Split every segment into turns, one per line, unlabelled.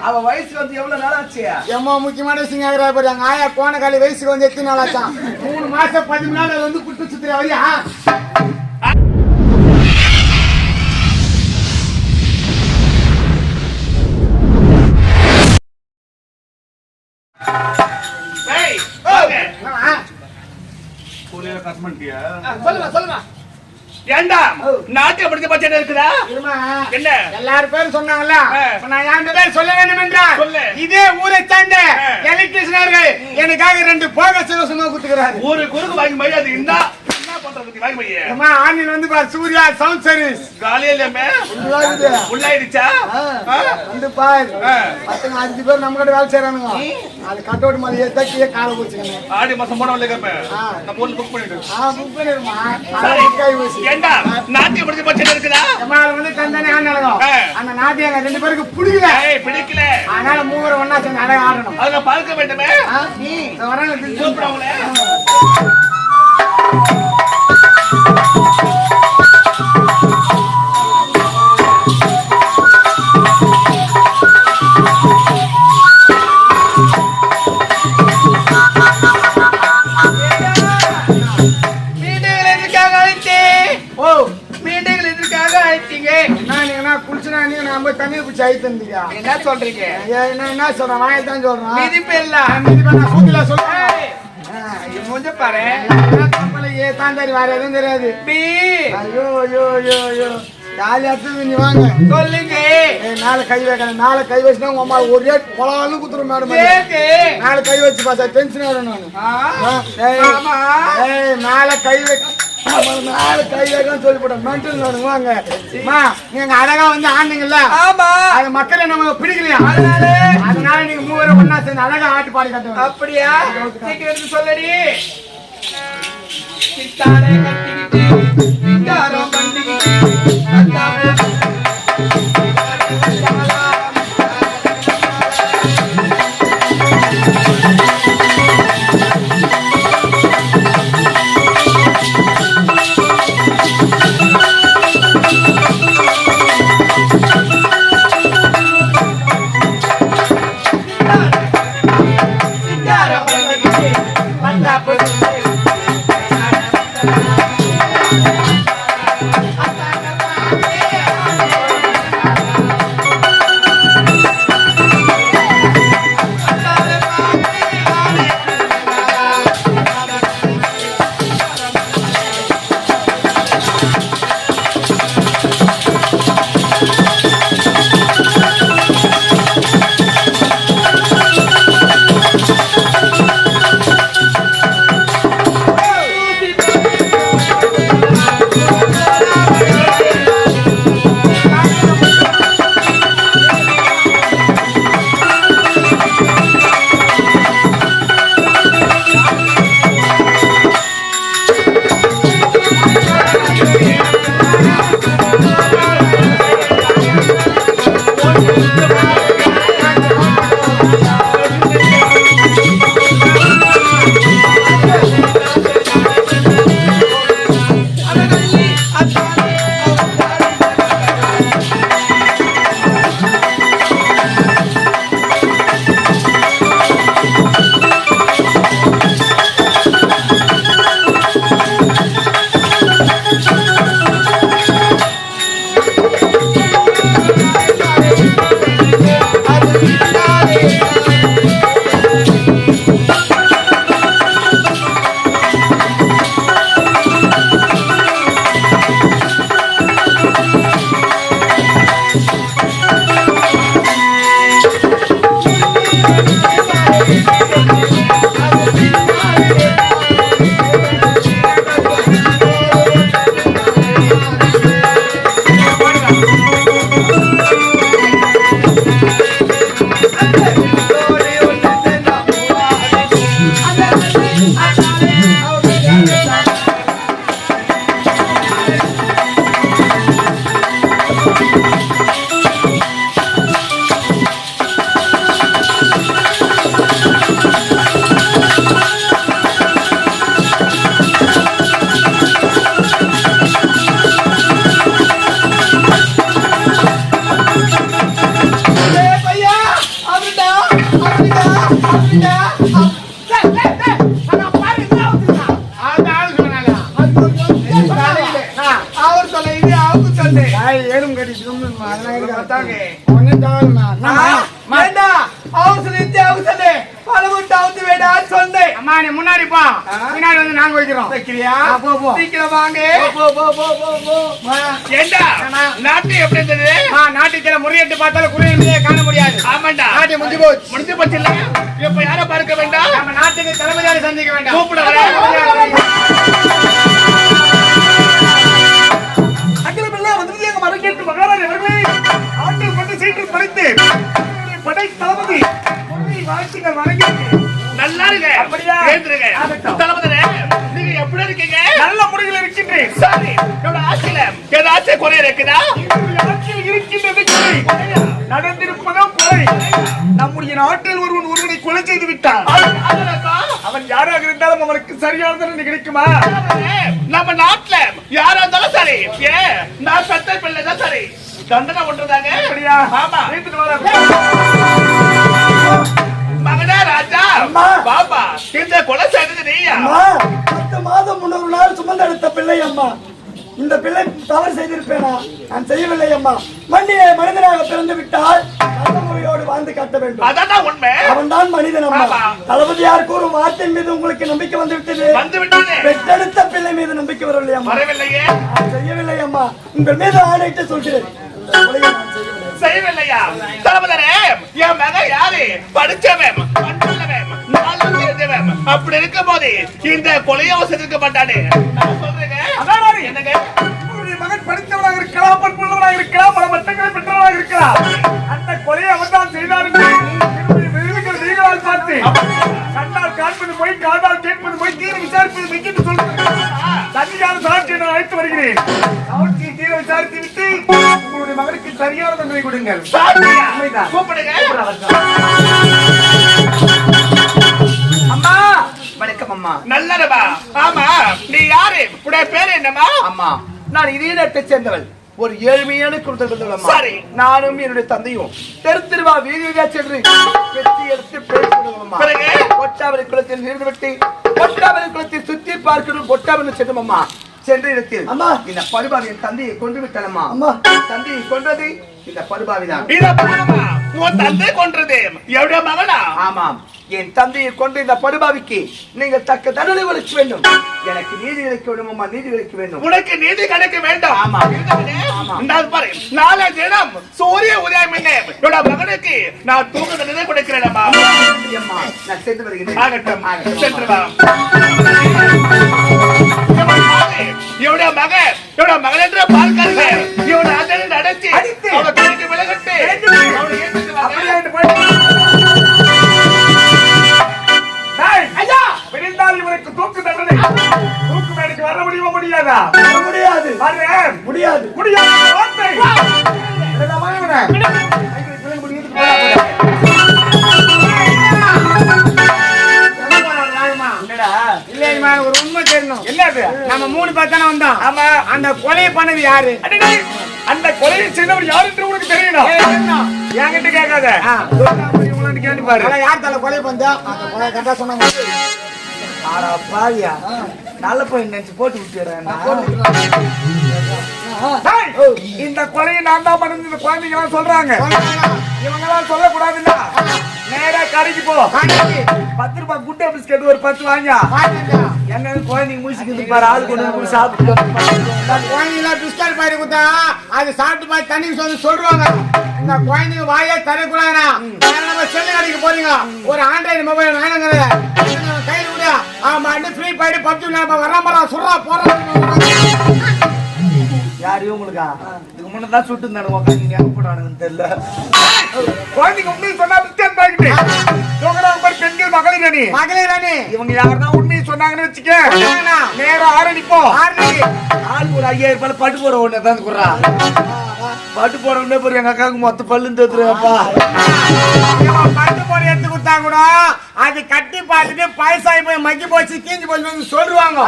அவ வயசு வந்து எவ்வளவு நாள் ஆச்சு?
எம்மா முக்கியமான விஷயம் கேக்குறா பாரு. எங்க ஆயா கோணக்காலி வயசுக்கு வந்து எத்தனை நாள் ஆச்சான் மூணு மாசம் பதிமூணு நாள் அது வந்து குட்டு சுத்துற வழியா.
சொல்லுமா சொல்லுமா.
ஏண்டா? நாட்டிய படிச்ச பச்சை இருக்குதா? என்ன?
எல்லாரும் பேரும் சொன்னாங்கல்ல. இப்ப நான் பேர் சொல்ல வேண்டும் என்றால்
சொல்லு.
இதே ஊரை சார்ந்த அவர்கள் எனக்காக ரெண்டு போக சிவசமா குத்துக்கிறாரு
ஒரு குறுக்கு வாங்கி மை அது இருந்தா
ஆன்லைன் வந்து பாரு சூர்யா சவுண்ட் சர்வீஸ்
காலையிலமே உள்ளாயிடுச்சா?
வந்து பாரு. பசங்க அஞ்சு பேர் நம்ம கிட்ட வேலை செய்யறானுங்க அது கட் அவுட் மாதிரி ஏத்தாக்கியே காலை போச்சுக்கணும்
ஆடி மாசம் போன வரல கேப்ப. நம்ம ஊர்ல புக் பண்ணிட்டு
ஆ புக் பண்ணிருமா
சரி.
கை வச்சு
ஏண்டா? நாட்டிய படிச்ச பச்சை இருக்குதா?
எம்மால வந்து தந்தானே. அந்த நாட்டியம் ரெண்டு பேருக்கு பிடிக்கல.
ஏய் பிடிக்கல.
அதனால மூவரை ஒண்ணா சேர்ந்து அழகா ஆடணும்.
அதுல பார்க்க வேண்டுமே?
இந்த வராங்க.
கூப்பிடுறவங்களே
தந்தீங்க
என்ன சொல்றீங்க?
என்ன என்ன சொல்றேன்? வாயை தான் சொல்றேன்.
மிதிப்பு இல்ல.
மிதிப்பா நான் சூத்தில சொல்றேன்.
முஞ்ச பாரு.
ஏ தாந்தாரி வேற எதுவும் தெரியாது.
பி.
ஐயோ ஐயோ நீ வாங்க.
சொல்லுங்க.
நாளை கை வைக்கணும். நாளை கை வச்சுனா உங்க அம்மா ஒரே பொலாலும் குத்துரும் மேடம். நாளை கை வச்சு பார்த்தா டென்ஷன் ஆயிடும் நான். ஏய், கை வைக்க மேல கை சொல்லி போட்டேன் மென்டல் நானு வாங்க அம்மா, நீங்க அழகா வந்து ஆடுனீங்கல்ல
ஆமா.
அது மக்களை நமக்கு பிடிக்கலையா?
அதனால.
அதனால நீங்க மூவரும் ஒண்ணா சேர்ந்து அழகா ஆட்டு பாடி கட்டுங்க
அப்படியா? சீக்கிரம் சொல்லடி. சித்தாடை கட்டிக்கிட்டு சித்தாரம் பண்ணிக்கிட்டு
போ போ போ
ஏண்டா. நாட்டு எப்படி இருந்தது?
நாட்டுக்கிற முறையிட்டு பார்த்தாலும் குறையிலே காண முடியாது.
ஆமாண்டா.
நாட்டு முடிஞ்சு போச்சு.
முடிஞ்சு போச்சு இல்ல? இப்ப யார பார்க்க வேண்டாம்?
நம்ம நாட்டுக்கு தலைமையாரை சந்திக்க வேண்டாம்.
கூப்பிட.
அகிலமெல்லாம் வந்து எங்க மரக்கேட்டு மகாராணி அவர்களே. ஆட்டில் கொண்டு சீட்டு படைத்து படை தளபதி. வாழ்த்துக்கள் வணங்கி
நல்லா இருங்க.
அப்படியா?
நீங்க எப்படி இருக்கீங்க?
நல்ல முறையில் இருக்கின்றேன்
சரி என்னோட ஆட்சியில ஏதாச்சும் குறை இருக்குதா?
என்னுடைய ஆட்சியில் இருக்கின்றது கொலை. நடந்திருப்பதோ கொலை நம்முடைய நாட்டில் ஒருவன் ஒருவனை கொலை செய்து விட்டான். அவன் யாராக இருந்தாலும் அவனுக்கு சரியான தண்டனை கிடைக்குமா?
நம்ம நாட்டுல யாரா இருந்தாலும் சரி. ஏ நான் சத்த பிள்ளை தான் சரி. தண்டனை ஒன்றுதாங்க.
அப்படியா?
ஆமா.
எடுத்துட்டு வாடா.
மகனே ராஜா.
அம்மா.
பாபா இந்த கொலை செய்தது நீயா?
அம்மா! பத்து மாதம் முன்னொரு நாள் சுமந்தெடுத்த பிள்ளை அம்மா. இந்த பிள்ளை தவறு செய்திருப்பேனா? நான் செய்யவில்லை அம்மா. மண்ணிலே மனிதனாக பிறந்து விட்டால் நல்ல முறையோடு வாழ்ந்து காட்ட வேண்டும்.
அதான் உண்மை.
அவன்தான் மனிதன் அம்மா. தளபதியார் கூறும் வார்த்தை மீது உங்களுக்கு நம்பிக்கை வந்து விட்டது பெற்றெடுத்த பிள்ளை மீது நம்பிக்கை வரவில்லை அம்மா. செய்யவில்லை அம்மா. உங்கள் மீது ஆணையிட்டு சொல்கிறேன்.
செய்யவில்லையா? தளபதிரே என் மகன் யாரு? படிச்சவன் பண்புள்ளவன் நாலு தெரிஞ்சவன் அப்படி இருக்கும் போது இந்த கொலையை வசதிக்க மாட்டானே நான் சொல்றேங்க. என்னங்க?
மகன் படித்தவனாக இருக்கலாம் பண்புள்ளவனாக இருக்கலாம் பல பட்டங்களை பெற்றவனாக இருக்கலாம். அந்த கொலையை அவன் தான் விருதுகள் நீங்களால் பார்த்து கண்ணால் காண்பது போய் காதால் கேட்பது போய் தீர விசாரிப்பது மெய் என்று சொல்கிறேன் தனியான சாட்சியை நான் அழைத்து வருகிறேன். சரியான தண்டனை கொடுங்கள். அம்மா. வணக்கம் அம்மா.
நல்லதா ஆமா. நீ யாரு? உடைய பேரு என்னமா
அம்மா. நான் இதே நாட்டை சேர்ந்தவள். ஒரு ஏழ்மையான குடும்பத்தில்
சரி.
நானும் என்னுடைய தந்தையும் தெரு திருவா வீதி வீதியா சென்று வெற்றி எடுத்து பேசுகிறோம்? பொட்டாவரி குளத்தில் இருந்து விட்டு பொட்டாவரி குளத்தில் சுத்தி பார்க்கணும் பொட்டாவரி செல்லும் அம்மா. சென்ற இடத்தில்
அம்மா.
இந்த படுபாவி என் தந்தையை கொண்டு விட்டானம்மா
அம்மா.
தந்தையை கொன்றது இந்த படுபாவி தான்
இத பாருமா உன் தந்தை கொன்றது. எவ்வளவு மகனா?
ஆமாம். என் தந்தையை கொண்டு இந்த படுபாவிக்கு நீங்கள் தக்க தண்டனை விளைக்க வேண்டும். எனக்கு நீதி கிடைக்க வேண்டும் அம்மா. நீதி கிடைக்க வேண்டும்.
உனக்கு நீதி கிடைக்க வேண்டாம்.
ஆமா.
பாரு. நாளை தினம் சூரிய உதயம் என்ன என்னோட மகனுக்கு நான் தூக்க நிலை கொடுக்கிறேன் அம்மா.
அம்மா நான் சென்று வருகிறேன்.
ஆகட்டும்.
ஆகட்டும்.
சென்று வா. இவனுடைய மகன் இவனுடைய மகன் என்ற பார்க்காருங்க இவனை அதனை நடத்தி. அவனை கடைக்கு விலகட்டு. அவனை
விடிந்தால் இவனுக்கு தூக்கு தண்டனை. தூக்கு மேடைக்கு வர முடியுமா முடியாதா?
வர முடியாது முடியாது.
முடியாத வார்த்தை.
இல்லையம்மா ஒரு உண்மை தெரியணும்.
என்னது?
நம்ம மூணு பேர் தானே வந்தோம்.
ஆமா.
அந்த கொலை பண்ணது யாரு?
அந்த கொலையை செய்தவர் யார் என்று உனக்கு தெரியணும். என்கிட்ட கேட்காத. கேட்டு பாரு.
யார் தலை கொலை பண்ணா? அந்த கொலை கரெக்டா சொன்னாங்க
ஆடா பாவியா. நல்ல பையன் நினைச்சு போட்டு விட்டுறேன் இந்த கொலையை நான் தான் பண்ணது இந்த குழந்தைங்க எல்லாம் சொல்றாங்க. இவங்க எல்லாம் சொல்லக்கூடாதுல்ல. நேரா கடைக்கு போ. பத்து ரூபாய் குட்டை பிஸ்கட் ஒரு பத்து வாங்கியா. என்ன குழந்தைங்க முடிச்சுக்கிட்டு பாரு ஆள் கொண்டு வந்து சாப்பிட்டு
குழந்தைங்கள பிஸ்கட் பாடி கொடுத்தா அது சாப்பிட்டு மாதிரி தண்ணி சொல்லி சொல்றாங்க இந்த குழந்தைங்க வாயே தரக்கூடாதுனா நம்ம செல்லு கடைக்கு போறீங்க. ஒரு ஆண்ட்ராய்டு மொபைல் வேணுங்கிற கையில் விட ஆமா ஃப்ரீ பாடி பப்ஜி நம்ம வராமரா சுறா போறோம்
யாரையும் உங்களுக்கா இதுக்கு முன்ன தான் சுட்டு இருந்தானு உட்காந்து எங்க போடானுன்னு தெரியல. குழந்தைங்க உண்மையை சொன்னா பெண்கள் மகளிர் அணி.
மகளிர் அணி.
இவங்க யாருன்னா உண்மையை சொன்னாங்கன்னு வச்சுக்க? நேரம் ஆரணிப்போம்
ஆர்மி
ஆளுக்கு ஒரு ஐயாயிரம் ரூபாய் பட்டு போற ஒண்ணு தான் பட்டு போற ஒண்ணே போற எங்க அக்காவுக்கு மொத்த பல்லு தத்துருப்பா
இவன் பட்டு போட எடுத்து கொடுத்தா கூட அது கட்டி பார்த்துட்டு பைசாயி போய் மக்கி போச்சு கீஞ்சு போச்சு சொல்லுவாங்க.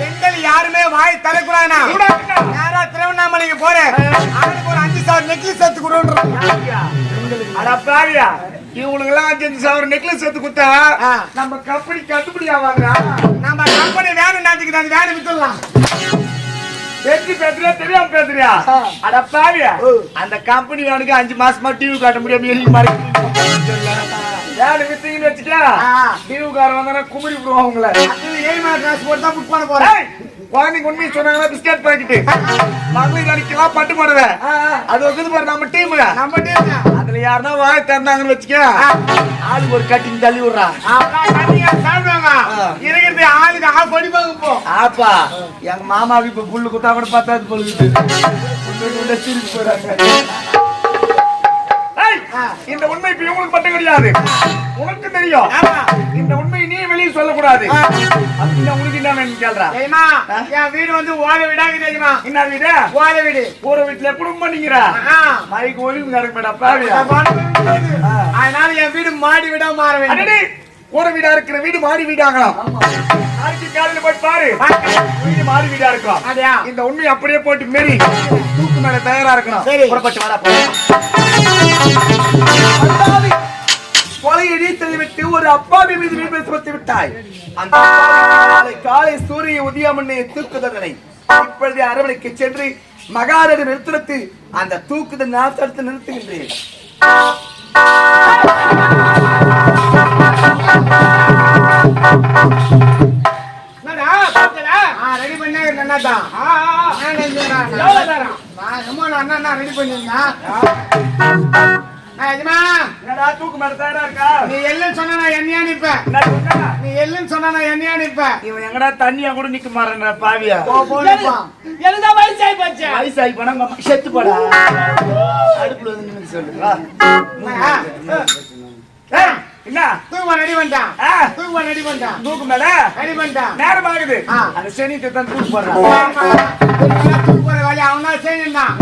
பெண்கள் யாருமே வாய் தரக்கூடாதுனா நேரா திருவண்ணாமலைக்கு போறேன். அவனுக்கு ஒரு அஞ்சு சவரம் நெக்லஸ் எடுத்து கொடுன்றான்.
அட பாவியா இவங்களுக்கு எல்லாம் அஞ்சு அஞ்சு சவரம் நெக்லஸ் எடுத்து கொடுத்தா. நம்ம கம்பெனி கட்டுப்படி ஆவாங்க
நம்ம கம்பெனி வேணும் நாட்டுக்கு அந்த வேலை வித்துடலாம்.
வெற்றி பேசுறியா தெரியாம பேசுறியா? அட பாவியா அந்த கம்பெனி வேணுக்கு அஞ்சு மாசமா டிவி காட்ட முடியாம எழுதி மாதிரி வேலை வித்தீங்கன்னு வச்சுக்கா.
ஆ.
டிவி காரன் வந்தானா குமிரி விடுவான் உங்களை.
அது ஏமா ட்ரெஸ் போட்டு தான் புக் பண்ண போறேன்.
குழந்தைங்க உண்மையை சொன்னாங்கன்னா பிஸ்கட் பாக்கெட்டு மகளிர் அடிக்கலாம் பட்டு போடுவேன் அது வந்து பாரு நம்ம டீம்
நம்ம டீம்
அதுல யாருன்னா வாய திறந்தாங்கன்னு வச்சுக்க. ஆளுக்கு ஒரு கட்டிங் தள்ளி
தண்ணியா சாப்பிடுவாங்க?
ஆ.
இருக்கிறது ஆளுக்கு ஆள் படிப்பாங்க போ.
ஆப்பா எங்க மாமாவுக்கு இப்ப புல்லு குத்தா கூட பத்தாது பொழுது சிரிப்பு போறாங்க. இந்த உண்மை இப்ப இவங்களுக்கு மட்டும் கிடையாது. உனக்கு தெரியும். இந்த உண்மை நீ வெளியே சொல்லக்கூடாது. உனக்கு என்ன வேணும் கேள்றா?
தெரியுமா என் வீடு வந்து ஓலை வீடாங்க தெரியுமா?
என்ன வீடு?
ஓலை வீடு.
ஊர வீட்டுல குடும்பம்
ஆ.
மைக்கு ஒளிவு நடக்க
அதனால என் வீடு மாடி வீடா மாற வேண்டும்.
ஊர வீடா இருக்கிற வீடு மாடி வீடாகலாம். நாளைக்கு காலையில போய் பாரு. வீடு மாடி வீடா இருக்கலாம்? இந்த உண்மையை அப்படியே போட்டு மீறி தூக்கு மேல தயாரா இருக்கணும்.
சரி.
புறப்பட்டு வாடா கொலையடி தெரிவித்து ஒரு அப்பாவி மீது சுமத்தி விட்டாய். அந்த காலை சூரிய உதயமண்ணை தூக்கு தண்டனை இப்பொழுது அரவணைக்கு சென்று மகாரடி நிறுத்தினத்து அந்த தூக்குதல் நான் தடுத்து நிறுத்துகின்றேன்.
ரெடி பண்ணே என்னடா ஆ ஆ நான் ரெடி பண்ணிருந்தேன்
என்னடா தூக்கு தயாரா இருக்கா?
நீ எல்லுன்னு சொன்னா நான் என்னையா
என்ன?
நீ எல்லுன்னு சொன்னா நான் என்னையா
இவன் எங்கடா தண்ணியா கூட நிக்க மாறேன்ற பாவியா?
எனக்குதான் வயசாகி போச்சு.
வயசாகி போனா உங்க செத்து போடா. அடுப்புல வந்து நின்னு சொல்லு வா.
ஆ,
ஏய், என்ன?
தூக்குமா ரெடி பண்ணிட்டான் தூக்குமா ரெடி பண்ணிட்டான்
தூக்கு மேல?
ரெடி பண்ணிட்டான்
நேரம் ஆகுது. அந்த சனித்தை தான் தூக்கு போடுறான்
தூக்கு போற வேலையை அவன் செய்யணும்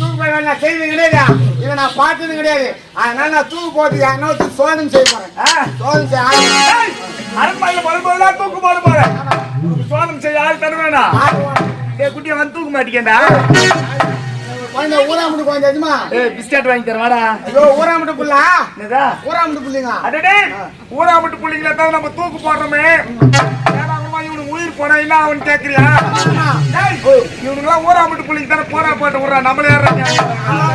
தூக்கு போற வேலை நான் கிடையாது. இதை நான் பார்த்தது கிடையாது. அதனால நான் தூக்கு போட்டு என்ன சோதனை செய்ய போறேன். சோதனை செய்ய
அரண்மனையில வரும்போதெல்லாம் தூக்கு போட போறேன் சோதனை செய்ய ஆள் தருவேனா குட்டியை வந்து தூக்க மாட்டேங்கடா
குழந்தை ஊராமட்டு குழந்தை எதுமா
ஏ பிஸ்கட் வாங்கி தர வாடா
ஐயோ ஊராமட்டு புள்ள?
என்னதா?
ஊராமட்டு புள்ளிங்க
அடடே ஊரா மட்டும் பிள்ளைங்கள தான் நம்ம தூக்கு போடுறோமே. ஏடாங்கம்மா இவனுக்கு உயிர் போனா என்ன அவன் கேக்குறியா? டேய், இவனுங்கெல்லாம் ஊரா மட்டும் பிள்ளைங்க தானே போனா போட்டு விடுறா நம்மளே ஏறாங்க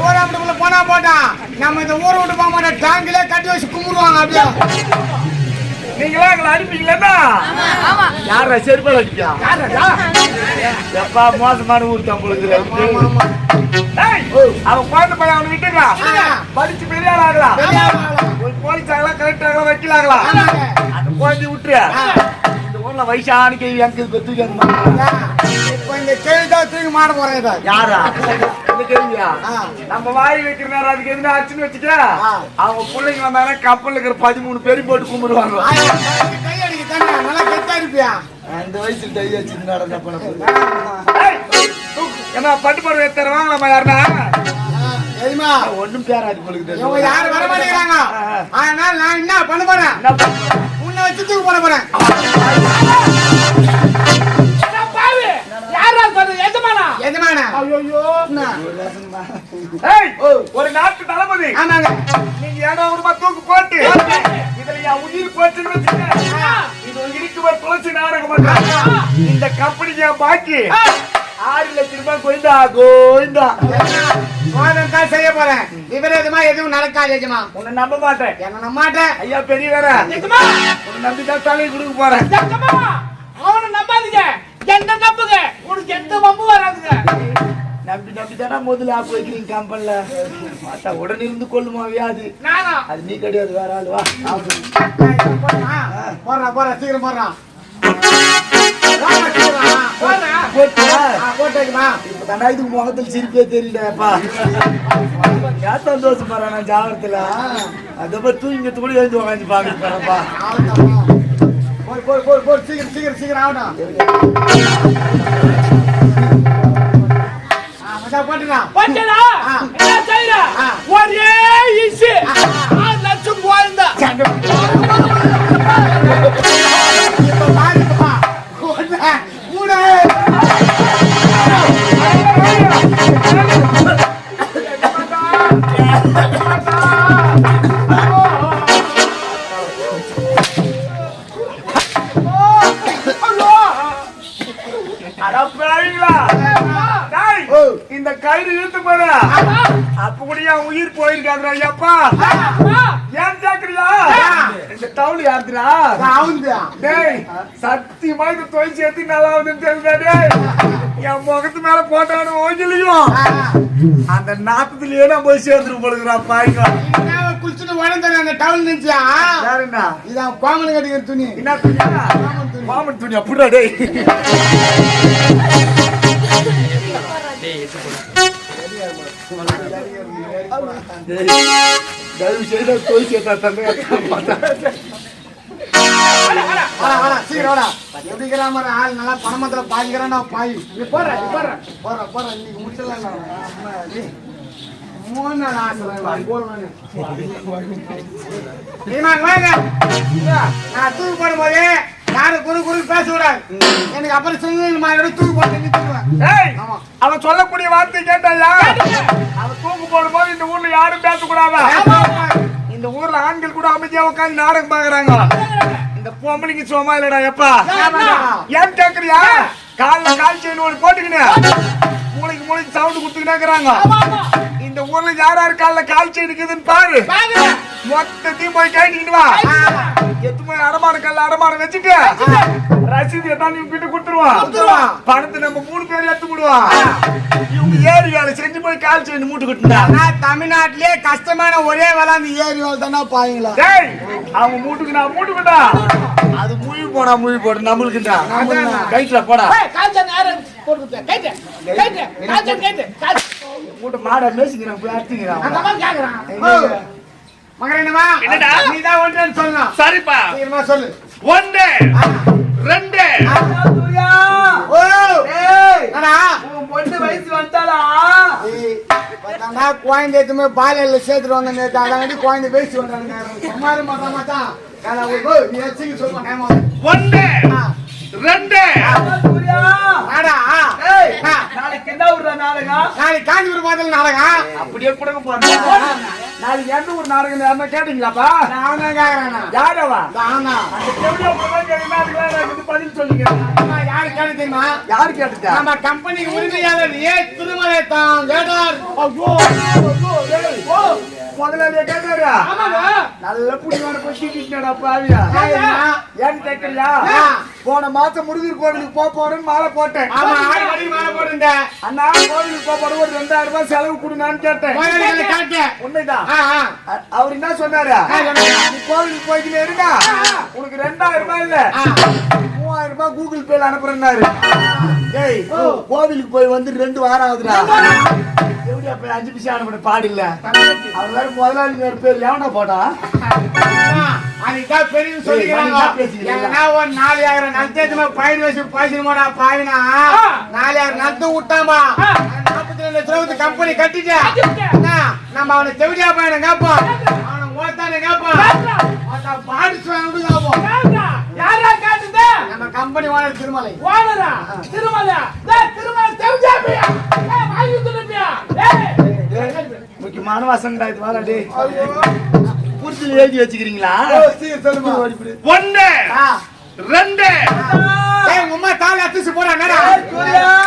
ஊராமட்டு புள்ள போனா போட்டான் நம்ம இந்த ஊரை விட்டு போக மாட்டோம். டேங்கிலே கட்டி வச்சு கும்பிடுவாங்க அப்படியே.
நீங்களா எங்களை அடிப்பீங்களா யாரா செருப்பால் அடிப்பியா எப்பா மோசமான ஊர் தம்பளுக்கு அவன் குழந்தை பையன் அவனை விட்டுக்கலாம்
ஆ.
படிச்சு பெரிய ஆள் ஆகலாம்
பெரிய ஆள் ஆகலாம்.
ஒரு போலீஸ் ஆகலாம் கலெக்டர் ஆகலாம் வக்கீல் ஆகலாம். அந்த குழந்தைய விட்டுரு. இந்த ஊர்ல வயசான கேள்வி எனக்கு பெற்றுக்க
இப்ப இந்த கேள்வி தான் தூக்கி மாட போறேன்
யாரா. நம்ம வாய் வைக்கிற நேரம் அதுக்கு எதுனா ஆச்சுன்னு வச்சுக்க. அவங்க பிள்ளைங்க வந்தாங்கன்னா கப்பல்ல இருக்கிற பதிமூணு பேரும் போட்டு கும்பிடுவாங்க. அந்த வயசுல டை வச்சு நடந்த என்ன பட்டு படம் எடுத்து வாங்கலாமா யாருன்னா? ஒண்ணும் பேராது
இவங்க யாரும் வர மாட்டேங்கிறாங்க. அதனால நான் என்ன பண்ண போறேன்? உன்னை வச்சு தூக்கு பண்ண போறேன்.
ஏய், ஒரு நாட்டு தளபதி.
ஆமாங்க.
நீங்க ஏடா ஒருமா தூக்கு போட்டு. இதுல என் உயிர் போச்சுன்னு இது இருக்கு ஒரு துளசி நாடகம். இந்த கம்பெனிக்கு என் பாக்கி. ஆறு லட்சம் ரூபாய் கோயிந்தா கோயிந்தா.
தான் செய்ய போறேன். விபரீதமா எதுவும் நடக்காது எஜமா.
உன்னை நம்ப மாட்டேன்.
என்ன நம்ப மாட்டேன்
ஐயா பெரிய வேற உன்னை நம்பி தான் தலையை கொடுக்க போறேன்.
அவனை நம்பாதீங்க. என்ன நம்புங்க? உனக்கு எந்த வம்பு வராதுங்க.
நம்பி நம்பி தானே முதல்ல ஆப்பு வைக்கிறீங்க கம்பெனில பார்த்தா உடனே இருந்து கொள்ளுமா வியாதி.
நானா?
அது நீ கிடையாது வேற ஆள் வா.
போடுறான் போடுறான் சீக்கிரம்
தாண்டா இதுக்கு முகத்தில் சிரிப்பே தெரியலப்பா ஏன் சந்தோஷம் பாரு நான் ஜாகிரத்துல அதை பத்தி தூங்கி கூட எழுந்து உக்காந்து பாக்க
போடு, போடு, போடு, சீக்கிரம் சீக்கிரம் சீக்கிரம் ஆகட்டும் ஆ, மச்சான், போட்டுக்கலாம்.
போச்சடா
ஆ.
என்ன செய்யற. ஒரே இசு லட்சம் போயிருந்தா
இப்ப பாருப்பா. மூணு.
அட பாவீங்களா அப்ப கூட என் உயிர் போயிருக்காதுடா ஐயப்பா. ஏன் கேக்குறியா? இந்த டவுன் யாருக்குறா
அவுந்து
டேய் சத்தியமா இந்த தொழில் சேர்த்து நல்லா வந்து தெரியுதா டேய்? என் முகத்து மேல போட்டானு ஓய்ச்சலையும் அந்த நாத்தத்திலேயே நான் போய் சேர்ந்துட்டு போடுகிறா பாய்க்கா
குளிச்சுட்டு உடனே அந்த டவுல் நினைச்சியா
யாருண்ணா
இதான் கோமலு கட்டிக்கிற துணி.
என்ன துணியா மாமன் துணி. அப்படிடா டேய். தயவு செய்து தொழில் சேர்த்தா தந்தை
வாடா ஆள் நல்லா பணமத்துல பாய்க்கிறான் நான் பாய்
நீ போடுற, நீ போடுற.
போற போற இன்னைக்கு முடிச்சிடலாம் மூணு நாள் ஆசை நான் தூக்கு போடும்போது யாரும் குறு குறு பேச எனக்கு அப்புறம் சொல்லி மாதிரி தூக்கு போட்டு நீ தூக்குவேன்
ஏய்,
ஆமா.
அவன் சொல்லக்கூடிய வார்த்தை கேட்டாயா? அவன் தூக்கு போடும்போது இந்த ஊர்ல யாரும் பேசக்கூடாதா? இந்த ஊர்ல ஆண்கள் கூட அமைதியா உட்காந்து நாடகம் பாக்குறாங்க இந்த பொம்பளைக்கு சும்மா இல்லடா எப்பா? ஏன் கேக்குறியா? கால்ல கால் செயின் ஒன்று போட்டுக்கினு. மூளைக்கு மூளைக்கு சவுண்ட்
ஆமா.
இந்த ஊர்ல யார் யார் கால் செயின் இருக்குதுன்னு பாரு. மொத்தத்தையும் போய் கேட்டுக்கிட்டு வா. எத்து போய் அடமான கல்ல அடமான வச்சுட்டு ரசீது எல்லாம் நீங்க கிட்ட கொடுத்துருவான். பணத்தை நம்ம மூணு பேர் எடுத்து விடுவான் இவங்க ஏறி வேலை செஞ்சு போய் கால் செயின் மூட்டு கட்டுனா?
தமிழ்நாட்டிலே கஷ்டமான ஒரே வேலை அந்த ஏரியாவில் தானே பாயுங்களா?
டேய் அவங்க மூட்டுக்கு நான் மூட்டுக்கிட்டா அது மூவி போடா மூவி போடு. நம்மளுக்குடா கைட்ல போடா
காய்ச்சல் நேரம் போட்டுக்கிட்டு. கைட்டு, கைட்டு, காய்ச்சல் கைட்டு,
மூட்டை மாட மேசிக்கிறான் போய் அடிச்சுக்கிறான்
அந்த மாதிரி கேக்குறான்.
மகனேனமா
என்னடா?
நீதான் ஒன்றேன்னு சொல்லணும்
சரிப்பா.
சீக்கிரமா சொல்லு.
ஒன்று ரெண்டு.
ஓ
பொண்ணு வயசு வந்தாளா?
குழந்தை எதுவுமே பாலியல்ல சேர்த்துருவாங்க நேத்து. அதாண்டி குழந்தை பேசி வந்தாங்க சும்மாரு நீ சொல்லுமா நேமா
ஒன்று ரெண்டு.
ஆடா ஆ.
நாளைக்கு என்ன விடுற நாடகம்
நாளைக்கு காஞ்சிபுரம் பாதல் நாடகம்
அப்படியே கொடுக்க போறேன் நாளைக்கு எந்த ஒரு நாடகம் யாருன்னா கேட்டீங்களாப்பா?
நான் கேக்குறேன்
யாரவா?
ஆனா
அந்த செவிலியா போய் கேட்டீங்கன்னா எனக்கு பதில் சொல்லிக்கிறேன்
யாரு கேட்டு தெரியுமா?
யாரு கேட்டுட்டா
நம்ம கம்பெனிக்கு உரிமையாளர் ஏ திருமலை தான் கேட்டார். ஐயோ.
முதலாளியா கேட்டாரு. நல்ல புடிவான கொட்டி கிட்டடா பாவியா.
ஏன்னா,
கேட்கறியா. போன மாசம் முருகர் கோவிலுக்கு போக போறேன்னு மாலை போட்டேன். அண்ணா கோவிலுக்கு போக போற ஒரு ரெண்டாயிரம் ரூபாய் செலவு கொடுங்கன்னு கேட்டேன். உண்மைதான். அவர் என்ன சொன்னாரு. நீ கோவிலுக்கு போய்க்கினே இருக்கா உனக்கு ரெண்டாயிரம் ரூபாய் இல்ல. மூவாயிரம் ரூபாய் கூகுள் பேல அனுப்புறேன்னாரு. டேய் கோவிலுக்கு போய் வந்து ரெண்டு வாரம் ஆகுதுடா. போய் அஞ்சு பிசா அனுப்புற பாடு இல்ல. அவர் வேற முதலாளி வேற பேர் எவனா போட்டா
ஆமா, அதுக்குதான் பெரிய சொல்லிக்கிறாங்க. ஒரு நாலாயிரம் நலத்தேத்துமா பயிர் வச்சு பாய்ச்சணுமாடா பாவினா. நாலாயிரம் நலத்து விட்டாமா நாற்பத்தி ரெண்டு லட்சம் கம்பெனி கட்டிட்டேன். நம்ம அவனை செவிலியா பையனை கேட்போம் அவனை ஓத்தானே கேட்போம் ஓத்தா பாடிச்சு வாங்கிட்டு கேட்போம்
கேக்குறா. யாரா கேட்டது?
நம்ம கம்பெனி ஓனர் திருமலை.
ஓனரா? திருமலையா? டேய், திருமலை தெரிஞ்சாப்பியா? டேய், வாங்கி கொடுத்துருப்பியா? டேய்.
முக்கியமான வசனடா இது வாடா டேய். எழுதி வச்சுக்கிறீங்களா?
சொல்லுமா.
ஒன்று
ஆ.
ரெண்டு.
அம்மா தாலி அத்திச்சு போறா என்னடா?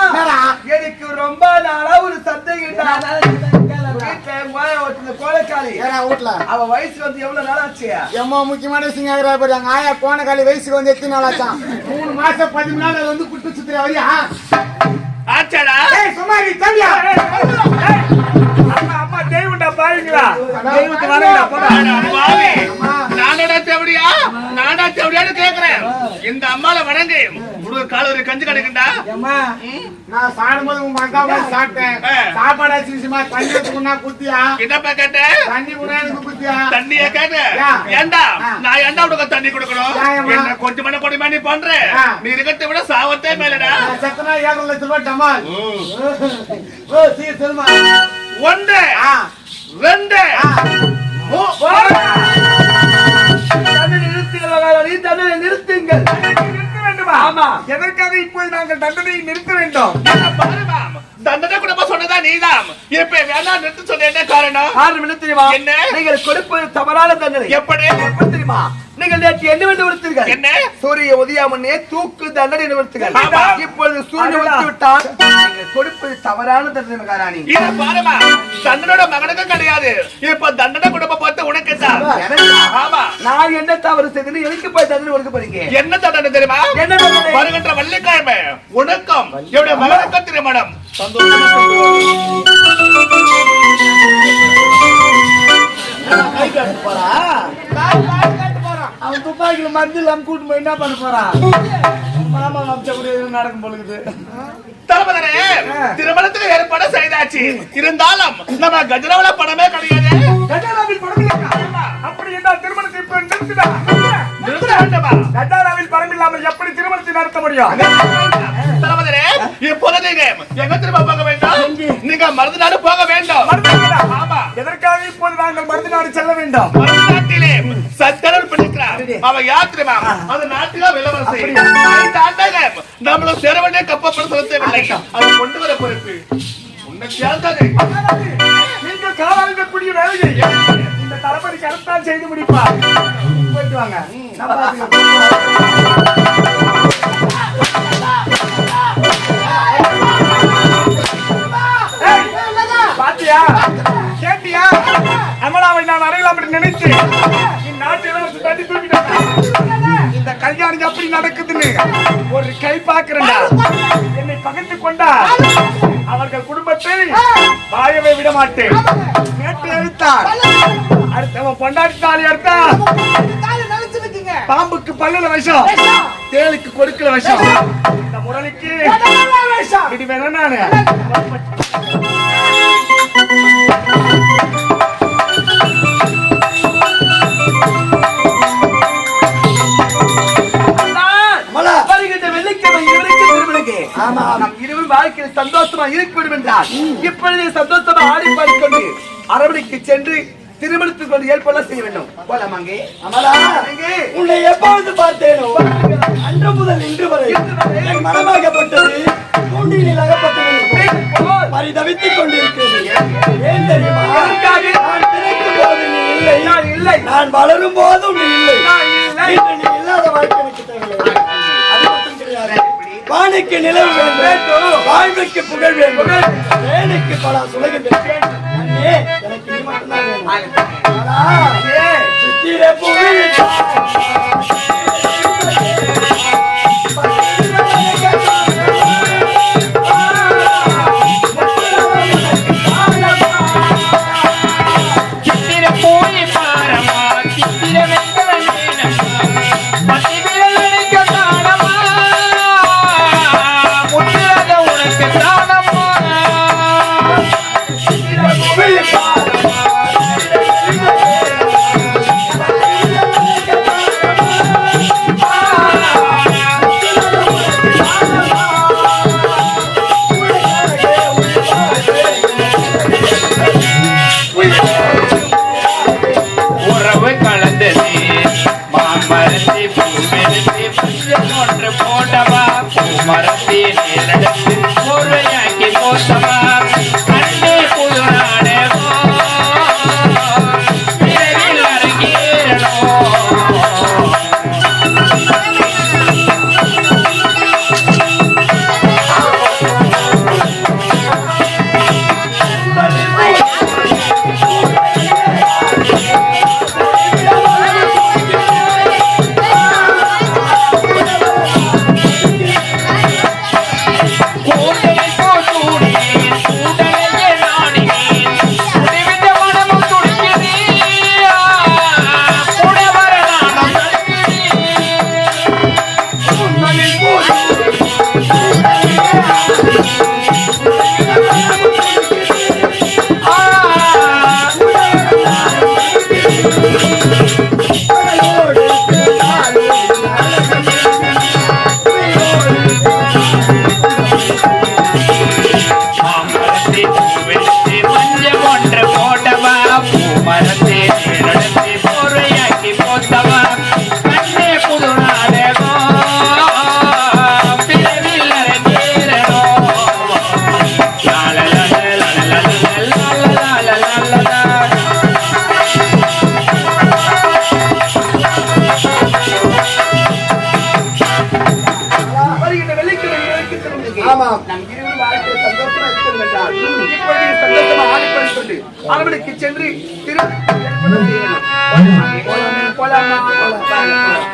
என்னடா?
எனக்கு ரொம்ப நாளா ஒரு
வீட்ல
அவ வயசு வந்து எவ்வளவு நாள் ஆச்சு
எம்மா முக்கியமான விஷயம் பாரு. எங்க ஆயா கோணக்காலி வயசுக்கு வந்து எத்தனை நாள் ஆச்சான் மாசம் பதிமூணு நாள் அது வந்து குட்டு சுத்துற வரியா?
ஆச்சாடா?
ஏய் சுமாரி தம்பியா?
அம்மா தெய்வம்டா பாருங்களா தெய்வத்தை வரீங்களா போடா.
நானடா தேவடியா? நானா தேவடியான்னு கேக்குறேன். இந்த அம்மால வணங்கு. முருக கால ஒரு கஞ்சி கிடைக்குண்டா?
நான் சாடும்போது உங்க அக்கா சாப்பிட்டேன். சாப்பாடு ஆச்சுமா தண்ணி ஊத்துக்குன்னா குத்தியா
என்னப்பா கேட்ட?
தண்ணி கூட எனக்கு குத்தியா
தண்ணிய கேட்ட. ஏண்டா. நான் ஏண்டா உனக்கு தண்ணி கொடுக்கணும்? என்ன கொஞ்சம் மணி கொடுமை நீ பண்ற?
ஆ.
நீ இருக்கிறத விட சாவத்தே மேலடா.
செத்தனா ஏழு லட்சம் ரூபாய் டமால்.
ஓ.
சீ சொல்லுமா
ஒன்று ரெண்டு
ஆ.
எதற்காக இப்போது நாங்கள் தண்டனையை நிறுத்த வேண்டும்?
தண்டனை குடும்பம் சொன்னதா நீதான் இப்ப வேணாம் நிறுத்த சொன்ன என்ன காரணம்?
காரணம் என்ன தெரியுமா?
என்ன?
நீங்கள் கொடுப்பது தவறான தண்டனை.
எப்படி?
எப்படி தெரியுமா? நீங்கள் நேற்று என்ன வேண்டும் விடுத்தீர்கள்?
என்ன?
சூரிய உதயாமன்னே தூக்கு தண்டனை
ஆமா.
இப்பொழுது சூரியன் உதித்து விட்டால் கொடுப்பது தவறான தண்டனை மகாராணி.
இத பாருமா தண்டனோட மகனுக்கும் கிடையாது. இப்ப தண்டனை குடும்பம் பார்த்து உனக்கு தான்
எனக்கா?
ஆமா.
நான் என்ன தவறு செய்தேன்னு எனக்கு போய் தண்டனை கொடுக்க போறீங்க?
என்ன தண்டனை தெரியுமா?
என்ன தண்டனை?
வருகின்ற வெள்ளிக்கிழமை உனக்கும் என்னுடைய மகனுக்கும் திருமணம்.
காட்டு போறா அவன் துப்பாக்கில மருந்து இல்லாம கூட்டு போய் என்ன பண்ண போறான் மாமா அம்ச கூட நடக்கும் பொழுது.
தளபதிரே திருமணத்துக்கு ஏற்பாடு செய்தாச்சு. இருந்தாலும் நம்ம கஜரவள பணமே கிடையாது.
கஜானாவில் பணம் இல்லையா? அப்படி என்றால் திருமணத்தை இப்ப நிறுத்திடா? கஜானாவில் பணம் இல்லாமல் எப்படி திருமணத்தை நடத்த முடியும்?
தளபதிரே இப்போது நீங்க எங்க திரும்ப போக வேண்டும்? நீங்க மருந்து நாடு போக வேண்டும்? ஆமா.
எதற்காக இப்போது நாங்கள் மருந்து நாடு செல்ல வேண்டும்?
மருந்து நாட்டிலே சத்தனர் பிடிக்கிறார் அவ யார் தெரியுமா அது நாட்டுல விளவரசி ஐந்து ஆண்டாக நம்மளும் சேர வேண்டிய கப்பப்பட செலுத்தவில்லை அதை கொண்டு வர பொறுப்பு. உன்னை
காலாளிக்கக்கூடிய வேலையை இந்த தளபதி கருத்தால் செய்து முடிப்பார். போயிட்டு வாங்க. என்னை பகிர்ந்து கொண்டா அவர்கள் குடும்பத்தை வாயவே விட மாட்டேன் நேற்று அழுத்தார் அடுத்தவன் பொண்டாட்டி தாலி அறுத்தா. பாம்புக்கு பல்லுல விஷம். தேளுக்கு கொடுக்கல விஷம். இந்த முரளிக்கு இது வேணா நானு? இருவரும் வாழ்க்கையில் சந்தோஷமா இருக்க வேண்டும் என்றால் இப்பொழுதே சந்தோஷமா ஆடி பாடிக்கொண்டு அரவணைக்கு சென்று திருமணத்துக்கு கொண்டு ஏற்பட செய்ய வேண்டும். போலாம் அங்கே.
அமலா உன்னை எப்பொழுது பார்த்தேனோ? அன்று முதல் இன்று வரை மனமாகப்பட்டது தூண்டிலில் அகப்பட்டது. பரிதவித்துக் கொண்டிருக்கிறது. ஏன் தெரியுமா? இல்லை.
நான் இல்லை.
நான் வளரும் போதும் நீ இல்லை. இல்லாத வாழ்க்கை எனக்கு கிடையாது வானுக்கு நிலவு வேண்டும். வாழ்வுக்கு புகழ் வேண்டும். வேலைக்கு பல சுலகம் எனக்கு நீ மட்டும்தான் வேணும். அமலா, சித்திர
சித்திர